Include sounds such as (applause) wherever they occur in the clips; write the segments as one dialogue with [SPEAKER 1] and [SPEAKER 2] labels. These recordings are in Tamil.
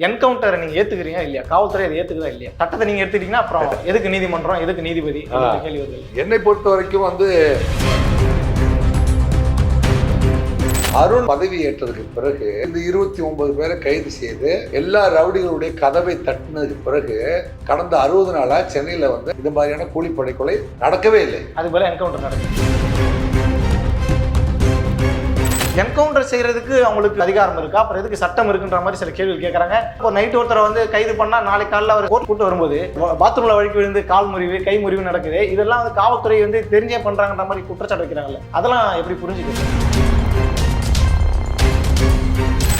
[SPEAKER 1] என்கவுண்டரை நீங்க ஏத்துக்கிறீங்க இல்லையா? காவல்துறை அதை ஏத்துக்குதா இல்லையா? சட்டத்தை நீங்க எடுத்துட்டீங்கன்னா அப்புறம் (laughs) எதுக்கு நீதிமன்றம் எதுக்கு நீதிபதி கேள்வி வருது
[SPEAKER 2] என்னை பொறுத்த வரைக்கும் வந்து அருண் பதவி ஏற்றதுக்கு பிறகு இந்த இருபத்தி ஒன்பது பேரை கைது செய்து எல்லா ரவுடிகளுடைய கதவை தட்டினதுக்கு பிறகு கடந்த அறுபது நாளா சென்னையில வந்து இந்த மாதிரியான கூலிப்படை கொலை நடக்கவே இல்லை.
[SPEAKER 1] அது போல என்கவுண்டர் நடக்குது. என்கவுண்டர் செய்யறதுக்கு அவங்களுக்கு அதிகாரம் இருக்கா? அப்புறம் எதுக்கு சட்டம் இருக்குன்ற மாதிரி சில கேள்வி கேட்கறாங்க இப்போ நைட் ஒருத்தரை வந்து கைது பண்ணா நாளைக்கு காலையில் அவர் கோர்ட் கூட்டு வரும்போது பாத்ரூம்ல வழுக்கி விழுந்து கால் முறிவு கை முறிவு நடக்குது. இதெல்லாம் வந்து காவல்துறை வந்து தெரிஞ்சே பண்றாங்கன்ற மாதிரி குற்றச்சாட்டு வைக்கிறாங்கல்ல. அதெல்லாம் எப்படி புரிஞ்சுக்கிறது?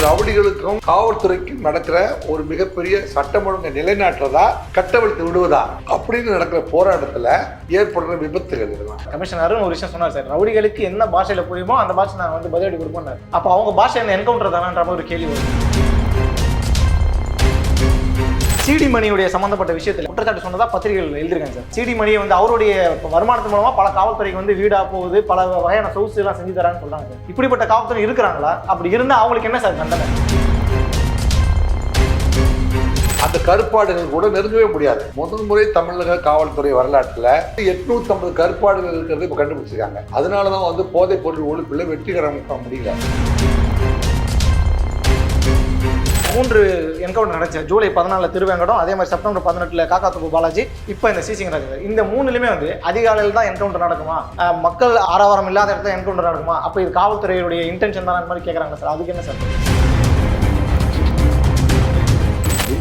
[SPEAKER 2] ரவுடிகளுக்கும் காவல்துறைக்கும் நடக்கிற ஒரு மிகப்பெரிய சட்டம் ஒழுங்கை நிலைநாட்டுறதா கட்டவிழ்த்து விடுவதா அப்படின்னு நடக்கிற போராட்டத்தில் ஏற்படுற விபத்துகள் இதெல்லாம்.
[SPEAKER 1] கமிஷனர் ஒரு விஷயம் சொன்னார் சார். ரவுடிகளுக்கு என்ன பாஷையில் புரியுமோ அந்த பாஷை நான் வந்து பதிலடி கொடுப்பேன் அப்போ அவங்க பாஷை என்ன என்கவுண்டர் தானன்ற மாதிரி ஒரு கேள்வி வரும். சிடி மணியுடைய சம்பந்தப்பட்ட விஷயத்தில் குற்றச்சாட்டு சொன்னதா பத்திரிகைகள் எழுதிருக்காங்க சார். சிடி மணியை வந்து அவருடைய வருமானத்து மூலமா பல காவல்துறைக்கு வந்து வீடா போகுது பல வகையான சொகுசு எல்லாம் செஞ்சு தரான்னு சொல்றாங்க சார். இப்படிப்பட்ட காவல்துறை இருக்கிறாங்களா? அப்படி இருந்தா அவங்களுக்கு என்ன சார் தண்டனை?
[SPEAKER 2] அந்த கருப்பாடுகள் கூட நெருங்கவே முடியாது. முதல் முறை தமிழக காவல்துறை வரலாற்றுல எட்நூத்தி ஐம்பது கருப்பாடுகள் இருக்கிறது இப்போ கண்டுபிடிச்சிருக்காங்க. அதனாலதான் வந்து போதைப் பொருள் ஒழிப்புல வெற்றிகரமாக முடியல.
[SPEAKER 1] மூன்று என்கவுண்டர் நடந்துச்சு. ஜூலை பதினாலுல திருவேங்கடம் அதே மாதிரி செப்டம்பர் பதினெட்டுல காக்காத்துப்பு பாலாஜி இப்போ இந்த சீசிங் நடக்குது. இந்த மூணுலையுமே வந்து அதிகாலையில் தான் என்கவுண்டர் நடக்குமா? மக்கள் ஆரவாரம் இல்லாத இடத்துல என்கவுண்டர் நடக்குமா? அப்போ இது காவல்துறையுடைய இன்டென்ஷன் தான் மாதிரி கேட்குறாங்க சார் அதுக்கு என்ன சார்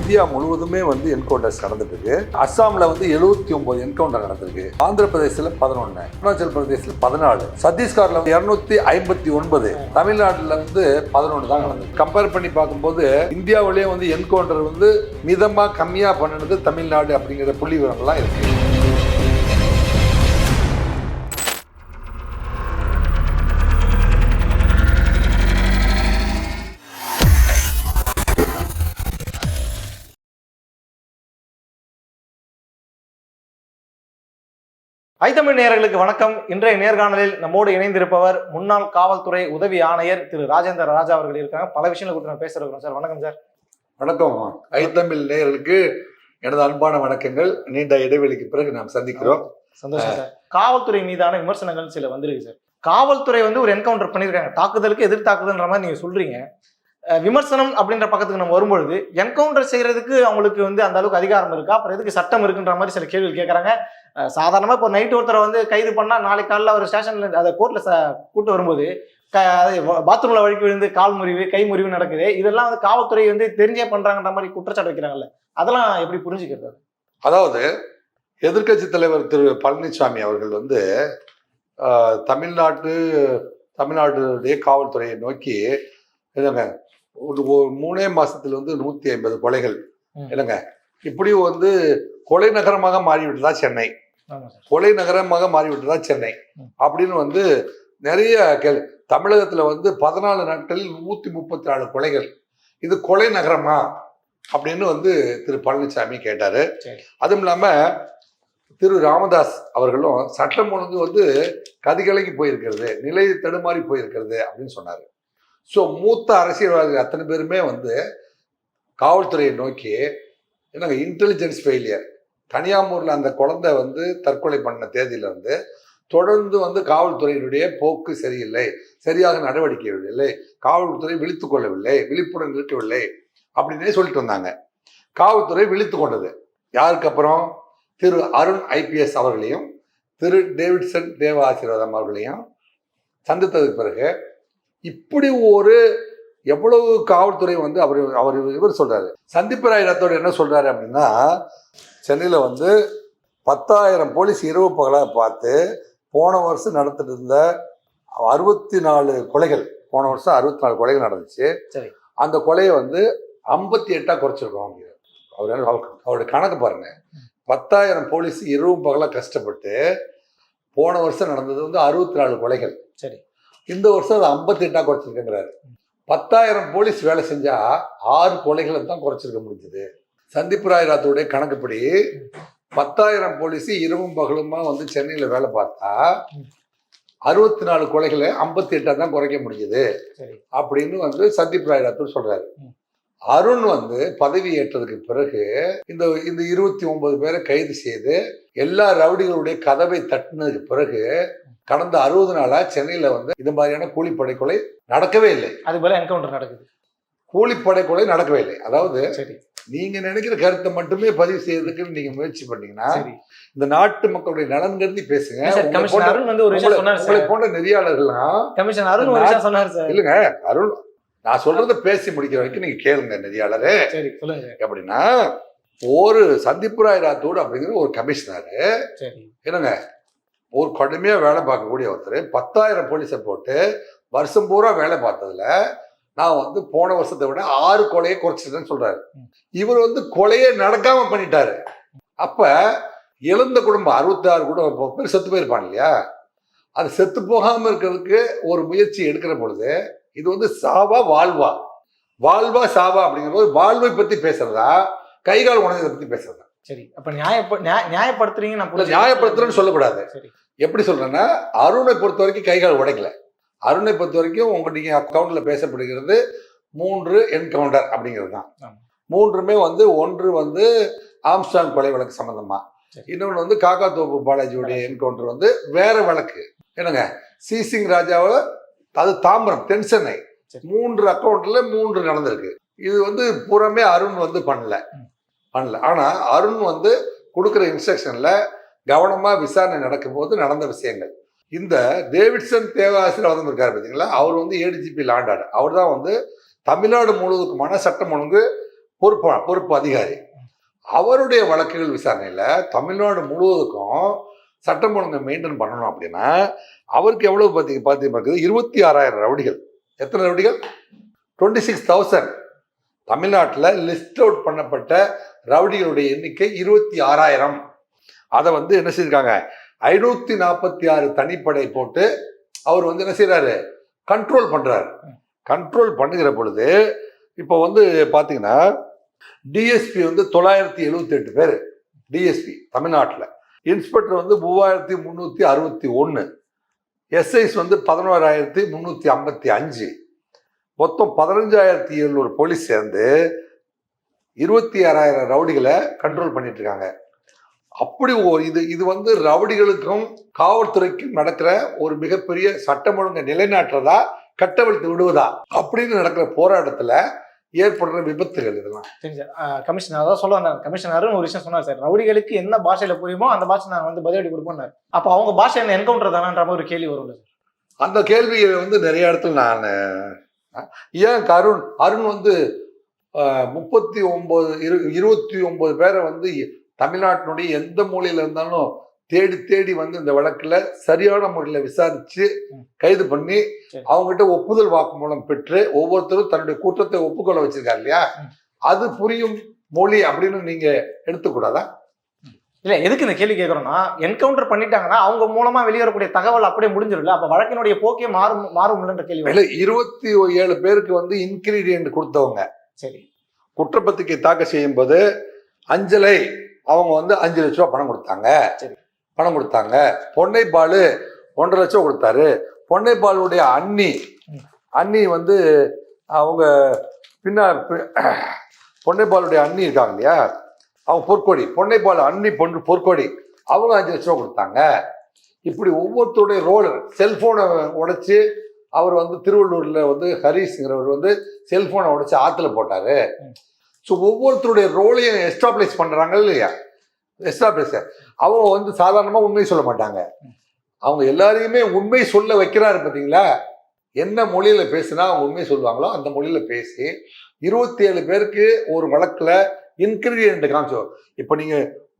[SPEAKER 2] இந்தியா முழுவதுமே வந்து என்கவுண்டர்ஸ் நடந்துட்டு அஸ்ஸாமில் அஸ்ஸாம்ல வந்து எழுபத்தி ஒன்பது என்கவுண்டர் நடந்திருக்கு. ஆந்திர பிரதேசத்துல பதினொன்னு அருணாச்சல் பிரதேசத்துல பதினாலு சத்தீஸ்கர்ல இருநூத்தி ஐம்பத்தி ஒன்பது தமிழ்நாட்டுல வந்து பதினொன்று தான் நடந்தது கம்பேர் பண்ணி பார்க்கும்போது இந்தியாவிலேயே வந்து என்கவுண்டர் வந்து மிதமா கம்மியா பண்ணினது தமிழ்நாடு அப்படிங்கிற புள்ளி விவரங்கள்லாம் இருக்கு.
[SPEAKER 1] ஐத்தமிழ் நேயர்களுக்கு வணக்கம். இன்றைய நேர்காணலில் நம்மோடு இணைந்திருப்பவர் முன்னாள் காவல்துறை உதவி ஆணையர் திரு ராஜேந்திர ராஜா அவர்கள் இருக்காங்க. பல விஷயங்களை குறித்து நம்ம பேச இருக்கிறோம் சார். வணக்கம் சார்.
[SPEAKER 2] வணக்கம். ஐத்தமிழ் நேயர்களுக்கு எனது அன்பான வணக்கங்கள். நீண்ட இடைவெளிக்கு பிறகு நாம் சந்திக்கிறோம்.
[SPEAKER 1] சந்தோஷம் சார். காவல்துறை மீதான விமர்சனங்கள் சில வந்திருக்கு சார். காவல்துறை வந்து ஒரு என்கவுண்டர் பண்ணியிருக்காங்க. தாக்குதலுக்கு எதிர் தாக்குதல்ன்ற மாதிரி நீங்க சொல்றீங்க. விமர்சனம் அப்படின்ற பக்கத்துக்கு நம்ம வரும்பொழுது என்கவுண்டர் செய்யறதுக்கு அவங்களுக்கு வந்து அந்த அளவுக்கு அதிகாரம் இருக்கா? அப்புறம் எதுக்கு சட்டம் இருக்குன்ற மாதிரி சில கேள்வி கேட்கறாங்க சாதாரணமாக சாதாரணமா இப்போ நைட் ஒருத்தரை வந்து கைது பண்ணா நாளைக்கு காலையில் ஒரு ஸ்டேஷன்ல அதை கோர்ட்ல கூட்டு வரும்போது க பாத்ரூம்ல வழுக்கி விழுந்து கால் முறிவு கை முறிவு நடக்குது. இதெல்லாம் வந்து காவல்துறை வந்து தெரிஞ்சே பண்றாங்கன்ற மாதிரி குற்றச்சாட்டு வைக்கிறாங்கல்ல. அதெல்லாம் எப்படி புரிஞ்சுக்கிறது
[SPEAKER 2] அதாவது எதிர்க்கட்சி தலைவர் திரு பழனிசாமி அவர்கள் வந்து தமிழ்நாட்டு தமிழ்நாட்டுடைய காவல்துறையை நோக்கி என்னங்க ஒரு மூணே மாசத்துல வந்து நூத்தி ஐம்பது கொலைகள். என்னங்க? இப்படி வந்து கொலை நகரமாக மாறிவிட்டதா சென்னை. கொலை நகரமாக மாறிவிட்டதா சென்னை. அப்படின்னு வந்து நிறைய கேள் தமிழகத்துல வந்து பதினாலு நாட்களில் நூத்தி முப்பத்தி நாலு கொலைகள். இது கொலை நகரமா? அப்படின்னு வந்து திரு பழனிசாமி கேட்டாரு. அதுவும் இல்லாம திரு ராமதாஸ் அவர்களும் சட்டம் ஒழுங்கு வந்து கதிகலங்கி போயிருக்கிறது. நிலை தடுமாறி போயிருக்கிறது அப்படின்னு சொன்னாரு. ஸோ மூத்த அரசியல்வாதிகள் அத்தனை பேருமே வந்து காவல்துறையை நோக்கி என்னங்க இன்டெலிஜென்ஸ் ஃபெயிலியர் கனியாமூர்ல அந்த குழந்தை வந்து தற்கொலை பண்ண தேதியில வந்து தொடர்ந்து வந்து காவல்துறையினுடைய போக்கு சரியில்லை. சரியாக நடவடிக்கை இல்லை காவல்துறை விழித்து கொள்ளவில்லை. விழிப்புடன் இருக்கவில்லை. அப்படின்னே சொல்லிட்டு வந்தாங்க. காவல்துறை விழித்து கொண்டது. யாருக்கு அப்புறம்? திரு அருண் ஐபிஎஸ் அவர்களையும் திரு டேவிட்சன் தேவ ஆசீர்வாதம் அவர்களையும் சந்தித்ததுக்கு பிறகு இப்படி ஒரு எவ்வளவு காவல்துறை வந்து அவர் அவர் இவர் சொல்றாரு. சந்திப்பு ராய் ரத்தோட என்ன சொல்றாரு அப்படின்னா சென்னையில வந்து பத்தாயிரம் போலீஸ் இரவு பகலாக பார்த்து போன வருஷம் நடத்திட்டு இருந்த அறுபத்தி நாலு கொலைகள் போன வருஷம் அறுபத்தி நாலு கொலைகள் நடந்துச்சு.
[SPEAKER 1] சரி.
[SPEAKER 2] அந்த கொலையை வந்து ஐம்பத்தி எட்டா குறைச்சிருக்கோம் அவங்க. அவர் அவருடைய கணக்கு பாருங்க. பத்தாயிரம் போலீஸ் இரவு பகலாக கஷ்டப்பட்டு போன வருஷம் நடந்தது வந்து அறுபத்தி நாலு கொலைகள்.
[SPEAKER 1] சரி.
[SPEAKER 2] இந்த வருஷம் அது ஐம்பத்தி எட்டா குறைச்சிருக்கேங்கிறாரு. பத்தாயிரம் போலீஸ் வேலை செஞ்சா ஆறு கொலைகளை தான் குறைச்சிருக்க முடிஞ்சது. சந்தீப் ராய் ராத்தோடைய கணக்குப்படி பத்தாயிரம் போலீஸ் இரவும் பகலுமா வந்து சென்னையில வேலை பார்த்தா அறுபத்தி நாலு கொலைகளை ஐம்பத்தி எட்டா தான் குறைக்க முடியுது
[SPEAKER 1] சரி.
[SPEAKER 2] அப்படின்னு வந்து சந்தீப் ராய் ராத்தூர் சொல்றாரு.
[SPEAKER 1] ம்.
[SPEAKER 2] அருண் வந்து பதவி ஏற்றதுக்கு பிறகு இந்த இந்த இருபத்தி ஒன்பது பேரை கைது செய்து எல்லா ரவுடிகளுடைய கதவை தட்டினதுக்கு பிறகு கடந்த அறுபது நாளா சென்னையில வந்து இந்த மாதிரியான கூலிப்படை கொலை நடக்கவே இல்லை.
[SPEAKER 1] அது போல என்கவுண்டர் நடக்குது.
[SPEAKER 2] கூலிப்படை கொலை நடக்கவே இல்லை. அதாவது
[SPEAKER 1] சரி.
[SPEAKER 2] நீங்க நினைக்கிற கருத்தை மட்டுமே பதிவு செய்யறதுக்கு நீங்க முயற்சி பண்ணீங்கன்னா இந்த நாட்டு மக்களுடைய நலன் கருதி பேசுங்க. போன்ற- நெறியாளர்கள்லாம்
[SPEAKER 1] கமிஷனர் அருண்
[SPEAKER 2] நான் சொல்றத பேசி முடிக்கிற வரைக்கும் நீங்க கேளுங்க நெறியாளரே.
[SPEAKER 1] சரி சொல்லுங்க.
[SPEAKER 2] எப்படின்னா ஒரு சந்திப்புராய் ராத்தோடு அப்படிங்கிற ஒரு கமிஷனர். என்னங்க? ஒரு கடுமையா வேலை பார்க்கக்கூடிய ஒருத்தர் பத்தாயிரம் போலீஸை போட்டு வருஷம் பூரா வேலை பார்த்ததுல நான் வந்து போன வருஷத்தை விட ஆறு கொலையை குறைச்சிட்டேன்னு சொல்றாரு. இவர் வந்து கொலையே நடக்காம பண்ணிட்டாரு. அப்ப இழந்த குடும்பம் அறுபத்தாறு குடும்பம் பேர் செத்து போயிருப்பான் இல்லையா? அது செத்து போகாம இருக்கிறதுக்கு ஒரு முயற்சி எடுக்கிற பொழுது இது வந்து சாவா வாழ்வா. வாழ்வா சாவா அப்படிங்கிற போது வாழ்வை பத்தி பேசுறதா? கைகால் உணர்ந்ததை பத்தி பேசுறதா?
[SPEAKER 1] சரி அப்ப நியாயப்ப நியாய- நியாயப்படுத்துறீங்க நான்.
[SPEAKER 2] நியாயப்படுத்துறேன்னு சொல்லக்கூடாது. எப்படி சொல்றேன்னா அருணை பொறுத்த வரைக்கும் கைகால் உடைக்கல. அருணை பொறுத்த வரைக்கும் உங்க நீங்க அக்கௌண்ட்ல பேசப்படுகிறது மூன்று என்கவுண்டர் அப்படிங்கிறது தான். மூன்றுமே வந்து ஒன்று வந்து ஆம்ஸ்டாங் கொலை வழக்கு சம்பந்தமா. இன்னொன்று வந்து காக்காத்தோப்பு பாலாஜியுடைய என்கவுண்டர் வந்து வேற வழக்கு. என்னங்க? சிசிங் ராஜாவை அது தாம்பரம் தென் சென்னை. மூன்று அக்கௌண்ட்ல மூன்று நடந்திருக்கு. இது வந்து பூராமே அருண் வந்து பண்ணல. பண்ணல. ஆனா அருண் வந்து கொடுக்குற இன்ஸ்ட்ரக்ஷன்ல கவனமா விசாரணை நடக்கும்போது நடந்த விஷயங்கள். இந்த டேவிட்சன் தேவாசிரியர் வந்திருக்காரு பார்த்தீங்களா அவர் வந்து ஏடிஜிபி லாண்டாடு அவர் தான் வந்து தமிழ்நாடு முழுவதுக்குமான சட்டம் ஒழுங்கு பொறுப்பு பொறுப்பு அதிகாரி. அவருடைய வழக்குகள் விசாரணையில தமிழ்நாடு முழுவதுக்கும் சட்டம் ஒழுங்கை மெயின்டைன் பண்ணணும் அப்படின்னா அவருக்கு எவ்வளவு பார்த்தி பார்த்தி பார்க்குது இருபத்தி ஆறாயிரம் ரவுடிகள். எத்தனை ரவுடிகள்? டுவெண்ட்டி சிக்ஸ் தௌசண்ட் தமிழ்நாட்டில் லிஸ்ட் அவுட் பண்ணப்பட்ட ரவுடிகளுடைய எண்ணிக்கை இருபத்தி ஆறாயிரம். அதை வந்து என்ன செய்திருக்காங்க? ஐநூற்றி நாற்பத்தி ஆறு தனிப்படை போட்டு அவர் வந்து என்ன செய்கிறாரு கண்ட்ரோல் பண்ணுறாரு கண்ட்ரோல் பண்ணுகிற பொழுது இப்போ வந்து பார்த்தீங்கன்னா டிஎஸ்பி வந்து தொள்ளாயிரத்தி எழுபத்தி எட்டு பேர். டிஎஸ்பி தமிழ்நாட்டில். இன்ஸ்பெக்டர் வந்து மூவாயிரத்தி முந்நூற்றி அறுபத்தி ஒன்று எஸ்ஐஸ் வந்து பதினோராயிரத்தி முந்நூற்றி ஐம்பத்தி அஞ்சு. மொத்தம் பதினஞ்சாயிரத்தி எழுநூறு போலீஸ் சேர்ந்து இருபத்தி ஆறாயிரம் ரவுடிகளை கண்ட்ரோல் பண்ணிட்டு இருக்காங்க அப்படி ஒரு இது இது வந்து ரவுடிகளுக்கும் காவல்துறைக்கும் நடக்கிற ஒரு மிகப்பெரிய சட்டம் ஒழுங்கை நிலைநாட்டுறதா கட்டவிழ்த்து விடுவதா அப்படின்னு நடக்கிற போராட்டத்தில் ஏற்படுற விபத்துகள் இதெல்லாம்.
[SPEAKER 1] சரி சார் கமிஷனர் அதான் சொல்ல வந்தாங்க கமிஷனர் அருண் ஒரு விஷயம் சொன்னார் சார் ரவுடிகளுக்கு என்ன பாஷையில புரியுமோ அந்த பாஷை நாங்க வந்து பதிலடி கொடுப்போம்னாரு. அப்ப அவங்க பாஷை என்ன என்கவுண்டர் தானன்ற மாதிரி ஒரு கேள்வி வரும்ல சார்?
[SPEAKER 2] அந்த கேள்வியை வந்து நிறைய இடத்துல நான் ஏன் அருண் அருண் வந்து முப்பத்தி ஒன்பது இரு இருபத்தி ஒன்பது பேரை வந்து தமிழ்நாட்டினுடைய எந்த மூலையில இருந்தாலும் தேடி தேடி வந்து இந்த வழக்குல சரியான முறையில் விசாரிச்சு
[SPEAKER 1] ம்.
[SPEAKER 2] கைது பண்ணி. அவங்ககிட்ட ஒப்புதல் வாக்குமூலம் பெற்று ஒவ்வொருத்தரும் தன்னுடைய குற்றத்தை ஒப்புக்கொள்ள வச்சிருக்காரு இல்லையா. அது புரியும் மொழி அப்படின்னு நீங்க எடுத்துக்கூடாதா
[SPEAKER 1] இல்ல எதுக்கு இந்த கேள்வி கேட்கறோம்னா என்கவுண்டர் பண்ணிட்டாங்கன்னா அவங்க மூலமா வெளியேறக்கூடிய தகவல் அப்படியே முடிஞ்சிரும்ல அப்ப வழக்கினுடைய போக்கே மாறும் மாறும்லன்ற கேள்வி.
[SPEAKER 2] இல்ல இருபத்தி ஏழு பேருக்கு வந்து இன்கிரீடியன்ட் கொடுத்தவங்க
[SPEAKER 1] சரி
[SPEAKER 2] குற்றப்பத்திரிகை தாக்கல் செய்யும் போது அஞ்சலை அவங்க வந்து அஞ்சு லட்ச ரூபா பணம் கொடுத்தாங்க
[SPEAKER 1] சரி.
[SPEAKER 2] பணம் கொடுத்தாங்க. பொன்னைப்பால் ஒன்றரை லட்சம் கொடுத்தாரு. பொன்னைப்பாலுடைய அண்ணி அண்ணி வந்து அவங்க பின்னா பொன்னைப்பாலுடைய அண்ணி இருக்காங்க இல்லையா? அவங்க பொற்கொடி. பொன்னைப்பால் அண்ணி பொன் பொற்கொடி. அவங்க அஞ்சு லட்சம் கொடுத்தாங்க. இப்படி ஒவ்வொருத்தருடைய ரோல் செல்ஃபோனை உடைச்சி அவர் வந்து திருவள்ளூரில் வந்து ஹரீஷ்ங்கிறவர் வந்து செல்ஃபோனை உடைச்சி ஆற்றுல போட்டார். ஸோ ஒவ்வொருத்தருடைய ரோலையும் எஸ்டாப்ளிஷ் பண்ணுறாங்க இல்லையா? எஸ்டாப்ளிஷ் அவங்க வந்து சாதாரணமா உண்மை சொல்ல மாட்டாங்க. அவங்க எல்லாரையுமே உண்மை சொல்ல வைக்கிறாரு பார்த்தீங்களா என்ன மொழியில பேசினா அவங்க உண்மை சொல்லுவாங்களோ அந்த மொழியில பேசி இருபத்தி ஏழு பேருக்கு ஒரு வழக்குல இன்கிரீடியன்ட் காமிச்சோம் இப்போ நீங்க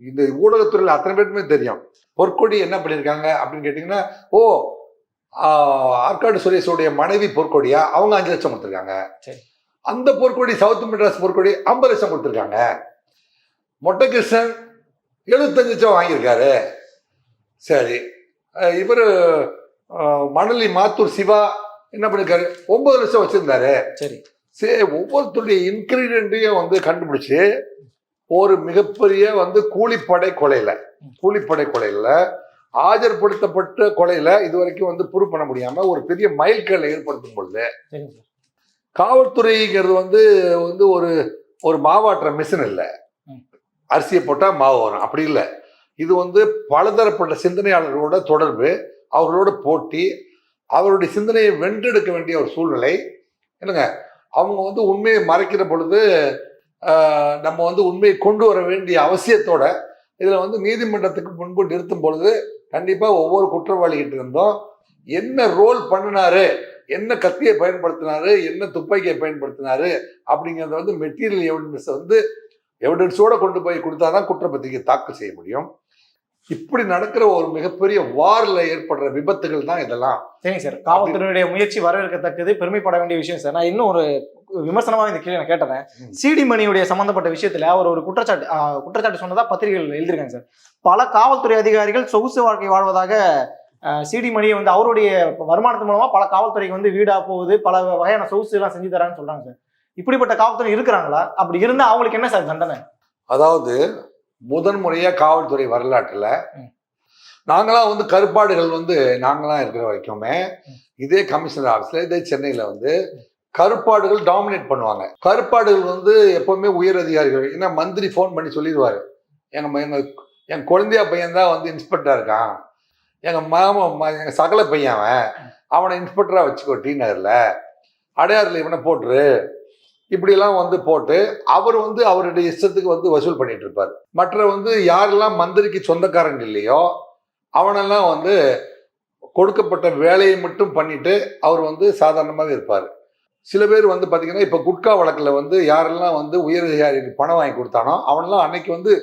[SPEAKER 2] இந்த ஊடகத்துறையில் அத்தனை பேருக்குமே தெரியும். பொற்கொடி என்ன பண்ணியிருக்காங்க அப்படின்னு கேட்டிங்கன்னா ஓ ஆற்காடு சுரேஷோடைய மனைவி பொற்கொடியா? அவங்க அஞ்சு லட்சம் கொடுத்துருக்காங்க.
[SPEAKER 1] சரி.
[SPEAKER 2] அந்த பொற்கொடி சவுத் மெட்ராஸ் பொற்கொடி ஐம்பது லட்சம் கொடுத்துருக்காங்க. மொட்டைகிருஷ்ணன் எழுபத்தஞ்சு லட்சம் வாங்கியிருக்காரு. சரி. இவரு மணலி மாத்தூர் சிவா என்ன பண்ணிருக்காரு? ஒன்பது லட்சம் வச்சிருந்தாரு.
[SPEAKER 1] சரி.
[SPEAKER 2] சரி ஒவ்வொருத்தருடைய இன்கிரீடியண்ட்டையும் வந்து கண்டுபிடிச்சு ஒரு மிகப்பெரிய வந்து கூலிப்படை கொலையில கூலிப்படை கொலையில ஆஜர்படுத்தப்பட்ட கொலையில இது வரைக்கும் வந்து ப்ரூவ் பண்ண முடியாம ஒரு பெரிய மைல்கல்லை ஏற்படுத்தும் பொழுது காவல்துறைங்கிறது வந்து வந்து ஒரு ஒரு மாவாட்டுற மிஷின் இல்லை. அரிசியை போட்டால் மாவு வரும். அப்படி இல்லை. இது வந்து பலதரப்பட்ட சிந்தனையாளர்களோட தொடர்பு அவர்களோட போட்டி அவருடைய சிந்தனையை வென்றெடுக்க வேண்டிய ஒரு சூழ்நிலை. என்னங்க அவங்க வந்து உண்மையை மறைக்கிற பொழுது நம்ம வந்து உண்மையை கொண்டு வர வேண்டிய அவசியத்தோட இதில் வந்து நீதிமன்றத்துக்கு முன்பு நிறுத்தும் பொழுது கண்டிப்பாக ஒவ்வொரு குற்றவாளிகிட்ட இருந்தும். என்ன ரோல் பண்ணினாரு? என்ன கத்தியை பயன்படுத்தினாரு? என்ன துப்பாக்கியை பயன்படுத்தினாரு? அப்படிங்கிறத வந்து மெட்டீரியல் எவிடன்ஸ் வந்து எவிடன்ஸோட கொண்டு போய் கொடுத்தாதான் குற்றப்பத்திரிகை தாக்கல் செய்ய முடியும். இப்படி நடக்கிற ஒரு மிகப்பெரிய வார்ல ஏற்படுற விபத்துகள் தான் இதெல்லாம்.
[SPEAKER 1] சரிங்க சார். காவல்துறையுடைய முயற்சி வரவேற்கத்தக்கது. பெருமைப்பட வேண்டிய விஷயம் சார். நான் இன்னும் ஒரு விமர்சனமாக இந்த கேள்வி நான் கேட்டேன். சிடி மணியுடைய சம்பந்தப்பட்ட விஷயத்துல அவர் ஒரு குற்றச்சாட்டு குற்றச்சாட்டு சொன்னதா பத்திரிகைகள் எழுதிருக்காங்க சார். பல காவல்துறை அதிகாரிகள் சொகுசு வாழ்க்கை வாழ்வதாக சிடி மணியை வந்து அவருடைய வருமானத்து மூலமா பல காவல்துறைக்கு வந்து வீடா போகுது. பல வகையான சொகுசு எல்லாம் செஞ்சு தரான்னு சொல்றாங்க சார். இப்படிப்பட்ட காவல்துறை இருக்கிறாங்களா? அப்படி இருந்தா அவங்களுக்கு என்ன சார் தண்டனை?
[SPEAKER 2] அதாவது முதன் முறையா காவல்துறை வரலாற்றுல. நாங்களாம் வந்து கருப்பாடுகள் வந்து நாங்களாம் இருக்கிற வரைக்குமே. இதே கமிஷனர் ஆஃபீஸ்ல இதே சென்னையில வந்து கருப்பாடுகள் டாமினேட் பண்ணுவாங்க. கருப்பாடுகள் வந்து எப்பவுமே உயர் அதிகாரிகள் ஏன்னா மந்திரி ஃபோன் பண்ணி சொல்லிடுவாரு. எங்க ம- எங்க என் குழந்தையா பையன் தான் வந்து இன்ஸ்பெக்டரா இருக்கான். எங்க மாமா ம- எங்க சகல பையன் அவன். அவனை இன்ஸ்பெக்டரா வச்சுக்கோ டி நகர்ல. அடையாறுல இவனை போட்டுரு. இப்படிலாம் வந்து போட்டு அவர் வந்து அவருடைய இஷ்டத்துக்கு வந்து வசூல் பண்ணிட்டு இருப்பார் மற்ற வந்து யாரெல்லாம் மந்திரிக்கு சொந்தக்காரங்க இல்லையோ அவனெல்லாம் வந்து கொடுக்கப்பட்ட வேலையை மட்டும் பண்ணிட்டு அவர் வந்து சாதாரணமாகவே இருப்பார். சில பேர் வந்து பார்த்தீங்கன்னா இப்போ குட்கா வழக்கில் வந்து யாரெல்லாம் வந்து உயர் அதிகாரிக்கு பணம் வாங்கி கொடுத்தானோ அவனெல்லாம் அன்னைக்கு வந்து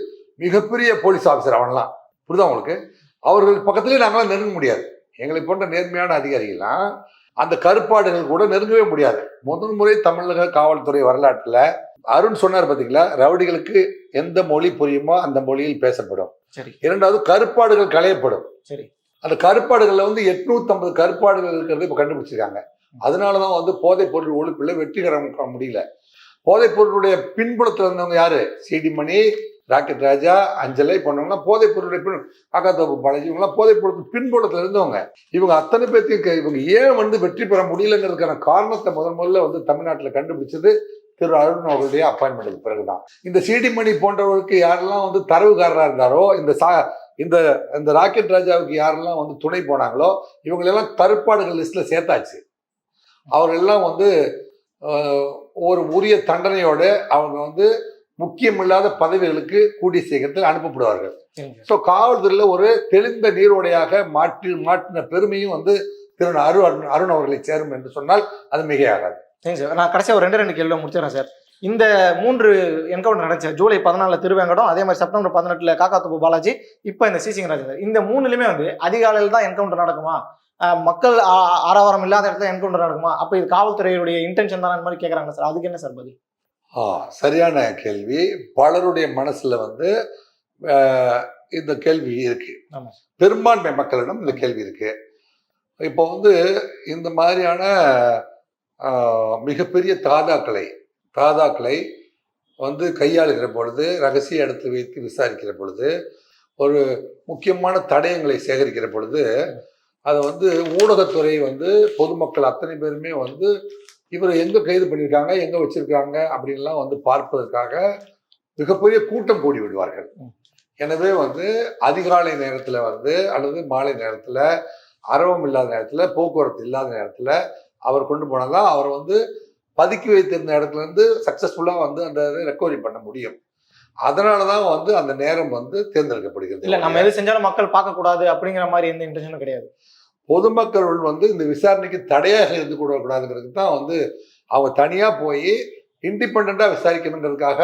[SPEAKER 2] மிகப்பெரிய போலீஸ் ஆஃபீஸர் அவன்லாம் புரியுதா உங்களுக்கு? அவர்கள் பக்கத்துலேயே நாங்களாம் நெருங்க முடியாது. எங்களை போன்ற நேர்மையான அதிகாரிகள்லாம் அந்த கருப்பாடுகள் கூட நெருங்கவே முடியாது. முதல் முறை தமிழக காவல்துறை வரலாற்றில் அருண் சொன்னார் பார்த்தீங்களா ரவுடிகளுக்கு எந்த மொழி புரியுமோ அந்த மொழியில் பேசப்படும்.
[SPEAKER 1] சரி.
[SPEAKER 2] இரண்டாவது கருப்பாடுகள் களையப்படும்.
[SPEAKER 1] சரி.
[SPEAKER 2] அந்த கருப்பாடுகள்ல வந்து 850 கருப்பாடுகள் இருக்கிறது இப்போ கண்டுபிடிச்சிருக்காங்க. அதனால தான் வந்து போதைப் பொருள் ஒழிப்புல வெற்றிகரம் முடியல. போதைப் பொருளுடைய பின்புலத்தில் இருந்தவங்க யாரு? சிடி மணி ராக்கெட் ராஜா அஞ்சலை போனவங்களாம் போதைப் பொருளுடைய பின் காக்காத்தோப்பு பாலாஜி இவங்களாம் போதைப் பொருளுக்கு பின்புலத்தில் இருந்தவங்க. இவங்க அத்தனை பேர்த்தையும் இவங்க ஏன் வந்து வெற்றி பெற முடியலங்கிறதுக்கான காரணத்தை முதல் முதல்ல வந்து தமிழ்நாட்டில் கண்டுபிடிச்சது திரு அருண் அவர்களுடைய அப்பாயின்மெண்ட்டுக்கு பிறகுதான். இந்த சிடிமணி போன்றவர்களுக்கு யாரெல்லாம் வந்து தரவுகாரராக இருந்தாரோ இந்த சா இந்த இந்த ராக்கெட் ராஜாவுக்கு யாரெல்லாம் வந்து துணை போனாங்களோ இவங்களெல்லாம் கருப்பாடுகள் லிஸ்ட்டில் சேர்த்தாச்சு. அவர்களெல்லாம் வந்து ஒரு உரிய தண்டனையோடு அவங்க வந்து முக்கியமில்லாத பதவிகளுக்கு கூடிய சீக்கிரத்தில் அனுப்பப்படுவார்கள். ஸோ காவல்துறையில் ஒரு தெளிந்த நீரோடையாக மாற்றி மாற்றின பெருமையும் வந்து திரு அரு அருண் அருண் அவர்களை சேரும் என்று சொன்னால் அது மிகையாகாது.
[SPEAKER 1] சரிங்க சார். நான் கடைசியாக ஒரு ரெண்டு ரெண்டு கேள்வி முடிச்சிடறேன் சார். இந்த மூன்று என்கவுண்டர் நடந்துச்சு. ஜூலை பதினாலில் திருவேங்கடம் அதே மாதிரி செப்டம்பர் பதினெட்டில் காக்காத்துப்பு பாலாஜி இப்போ இந்த சிசிங் ராஜன் சார் இந்த மூணுலையுமே வந்து அதிகாலையில் தான் என்கவுண்டர் நடக்குமா? மக்கள் ஆரவாரம் இல்லாத இடத்துல என்கவுண்டர் நடக்குமா? அப்போ இது காவல்துறையுடைய இன்டென்ஷன் தான் மாதிரி கேட்குறாங்க சார். அதுக்கு என்ன சார் பதில்?
[SPEAKER 2] ஆ சரியான கேள்வி. பலருடைய மனசுல வந்து இந்த கேள்வி இருக்கு. பெரும்பான்மை மக்களிடம் இந்த கேள்வி இருக்கு. இப்போ வந்து இந்த மாதிரியான மிகப்பெரிய தாதாக்களை தாதாக்களை வந்து கையாளுகிற பொழுது ரகசிய இடத்தில் வைத்து விசாரிக்கிற பொழுது ஒரு முக்கியமான தடயங்களை சேகரிக்கிற பொழுது அதை வந்து ஊடகத்துறை வந்து பொதுமக்கள் அத்தனை பேருமே வந்து இவரை எங்க கைது பண்ணியிருக்காங்க எங்க வச்சிருக்காங்க அப்படின்லாம் வந்து பார்ப்பதற்காக மிகப்பெரிய கூட்டம் கூடி விடுவார்கள். எனவே வந்து அதிகாலை நேரத்துல வந்து அல்லது மாலை நேரத்துல அரவம் இல்லாத நேரத்துல போக்குவரத்து இல்லாத நேரத்துல அவர் கொண்டு போனாதான் அவர் வந்து பதுக்கி வைத்திருந்த இடத்துல இருந்து சக்சஸ்ஃபுல்லா வந்து அந்த ரெக்கவரி பண்ண முடியும். அதனாலதான் வந்து அந்த நேரம் வந்து தேர்ந்தெடுக்கப்படுகிறது.
[SPEAKER 1] இல்லை நம்ம எது செஞ்சாலும் மக்கள் பார்க்கக்கூடாது அப்படிங்கிற மாதிரி எந்த இன்டென்ஷனும் கிடையாது.
[SPEAKER 2] பொதுமக்கள் வந்து இந்த விசாரணைக்கு தடையாக இருந்து கூட கூடாதுங்கிறதுக்கு தான் வந்து அவங்க தனியா போய் இண்டிபெண்டா விசாரிக்கணுங்கிறதுக்காக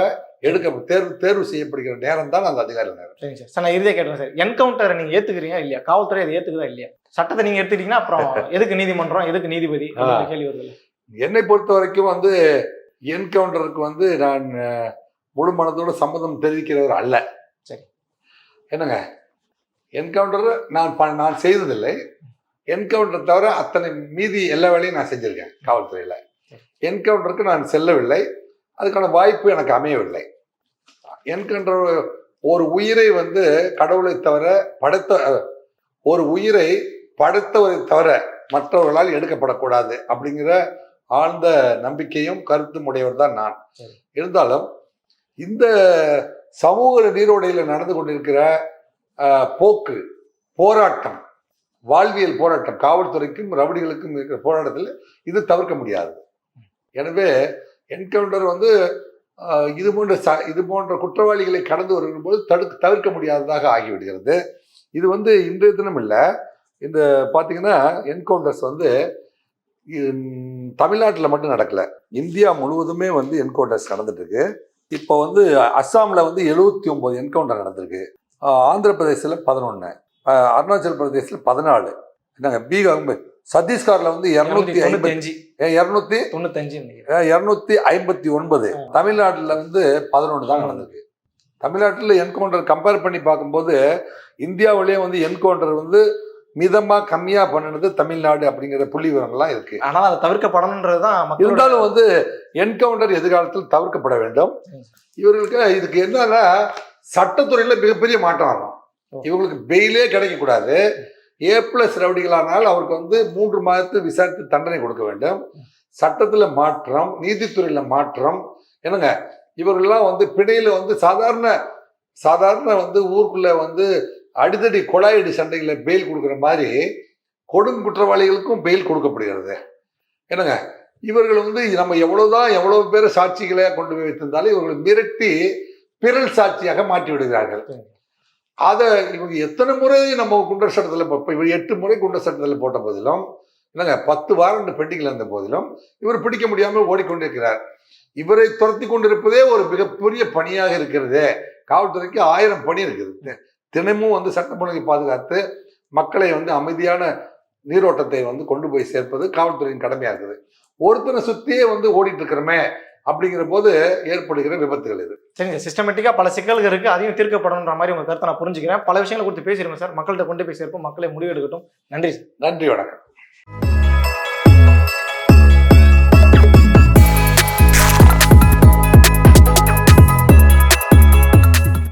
[SPEAKER 2] எடுக்க தேர்வு தேர்வு செய்யப்படுகிற நேரம் தான் அந்த அதிகார நேரம்.
[SPEAKER 1] சரிங்க சார். சார் நான் இறுதியாக கேட்டேன் சார். என்கவுண்டரை நீங்கள் ஏற்றுக்கிறீங்க இல்லையா? காவல்துறை அதை ஏற்றுக்குதா இல்லையா? சட்டத்தை நீங்கள் எடுத்துட்டீங்கன்னா அப்புறம் (laughs) எதுக்கு நீதிமன்றம் எதுக்கு நீதிபதி கேள்வி வருது
[SPEAKER 2] என்னை பொறுத்த வரைக்கும் வந்து என்கவுண்டருக்கு வந்து நான் முழு மனதோட சம்மதம் தெரிவிக்கிறவர் அல்ல.
[SPEAKER 1] சரி.
[SPEAKER 2] என்னங்க? என்கவுண்டர் நான் நான் செய்ததில்லை. என்கவுண்டர் தவிர அத்தனை மீதி எல்லா வேலையும் நான் செஞ்சிருக்கேன் காவல்துறையில். என்கவுண்டருக்கு நான் செல்லவில்லை. அதுக்கான வாய்ப்பு எனக்கு அமையவில்லை. என்கவுண்டர் ஒரு உயிரை வந்து கடவுளை தவிர படைத்த ஒரு உயிரை படைத்தவரை தவிர மற்றவர்களால் எடுக்கப்படக்கூடாது அப்படிங்கிற ஆழ்ந்த நம்பிக்கையும் கருத்தும் உடையவர் தான் நான். இருந்தாலும் இந்த சமூக நீரோடையில் நடந்து கொண்டிருக்கிற போக்கு போராட்டம் வாழ்வியல் போராட்டம் காவல்துறைக்கும் ரவுடிகளுக்கும் இருக்கிற போராட்டத்தில் இது தவிர்க்க முடியாது. எனவே என்கவுண்டர் வந்து இது போன்ற ச இது போன்ற குற்றவாளிகளை கடந்து வரும்போது தடுக்க தவிர்க்க முடியாததாக ஆகிவிடுகிறது. இது வந்து இன்றைய தினம் இல்லை. இந்த பார்த்தீங்கன்னா என்கவுண்டர்ஸ் வந்து தமிழ்நாட்டில் மட்டும் நடக்கல. இந்தியா முழுவதுமே வந்து என்கவுண்டர்ஸ் நடந்துட்டுருக்கு. இப்போ வந்து அஸ்ஸாமில் வந்து எழுபத்தி ஒம்பது என்கவுண்டர் நடந்திருக்கு. ஆந்திர பிரதேசத்தில் பதினொன்று அருணாச்சல் பிரதேசத்தில் பதினாலு. என்னங்க பீகார் சத்தீஸ்கர்ல வந்து இரநூத்தி ஐம்பத்தி
[SPEAKER 1] தொண்ணூத்தஞ்சு.
[SPEAKER 2] இரநூத்தி?
[SPEAKER 1] தொண்ணூத்தஞ்சு
[SPEAKER 2] இரநூத்தி ஐம்பத்தி ஒன்பது. தமிழ்நாட்டில் வந்து பதினொன்று தான் நடந்திருக்கு. தமிழ்நாட்டில் என்கவுண்டர் கம்பேர் பண்ணி பார்க்கும்போது இந்தியாவிலேயே வந்து என்கவுண்டர் வந்து மிதமா கம்மியா பண்ணினது தமிழ்நாடு அப்படிங்கிற புள்ளி விவரங்கள்லாம் இருக்கு.
[SPEAKER 1] ஆனால் அதை தவிர்க்கப்படணுன்றதுதான் மக்களோட
[SPEAKER 2] இருந்தாலும் வந்து என்கவுண்டர் எதிர்காலத்தில் தவிர்க்கப்பட வேண்டும். இவர்களுக்கு இதுக்கு என்னன்னா சட்டத்துறையில மிகப்பெரிய மாற்றம் ஆகும். இவங்களுக்கு பெயிலே கிடைக்கக்கூடாது. ஏ பிளஸ் ரவுடிகளானால் அவருக்கு வந்து மூன்று மாதத்து விசாரித்து தண்டனை கொடுக்க வேண்டும். சட்டத்துல மாற்றம் நீதித்துறையில மாற்றம். என்னங்க இவர்கள்லாம் வந்து பிணையில வந்து சாதாரண சாதாரண வந்து ஊருக்குள்ள வந்து அடிதடி கொலாயடி சண்டைகளை பெயில் கொடுக்குற மாதிரி கொடும் குற்றவாளிகளுக்கும் பெயில் கொடுக்கப்படுகிறது. என்னங்க இவர்கள் வந்து நம்ம எவ்வளவுதான் எவ்வளவு பேரை சாட்சிகளை கொண்டு போய் வைத்திருந்தாலும் இவர்களை மிரட்டி பிறல் சாட்சியாக மாற்றி விடுகிறார்கள். அதை இவங்க எத்தனை முறை நம்ம குண்டர் சட்டத்தில் இப்போ இவர் எட்டு முறை குண்டர் சட்டத்தில் போட்ட போதிலும் என்னங்க பத்து வாரண்ட் பெண்டிங்கில் இருந்த போதிலும் இவர் பிடிக்க முடியாமல் ஓடிக்கொண்டிருக்கிறார். இவரை துரத்தி கொண்டிருப்பதே ஒரு மிகப்பெரிய பணியாக இருக்கிறது. காவல்துறைக்கு ஆயிரம் பணி இருக்குது. தினமும் வந்து சட்டம் ஒழுங்கை பாதுகாத்து மக்களை வந்து அமைதியான நீரோட்டத்தை வந்து கொண்டு போய் சேர்ப்பது காவல்துறையின் கடமையாக இருக்குது ஒருத்தனை சுற்றியே வந்து ஓடிட்டு இருக்கிறோமே அப்படிங்கிற போது ஏற்படுகிற விபத்துகள் இது.
[SPEAKER 1] சரிங்க சிஸ்டமேட்டிக்காக பல சிக்கல்கள் இருக்கு. அதையும் தீர்க்கப்படணுன்ற மாதிரி உங்க கருத்தை நான் புரிஞ்சுக்கிறேன். பல விஷயங்களை கொடுத்து பேசிடுங்க சார். மக்கள்கிட்ட கொண்டு போய் சேர்ப்போம். மக்களை முடிவெடுக்கட்டும் நன்றி சார்.
[SPEAKER 2] நன்றி வணக்கம்.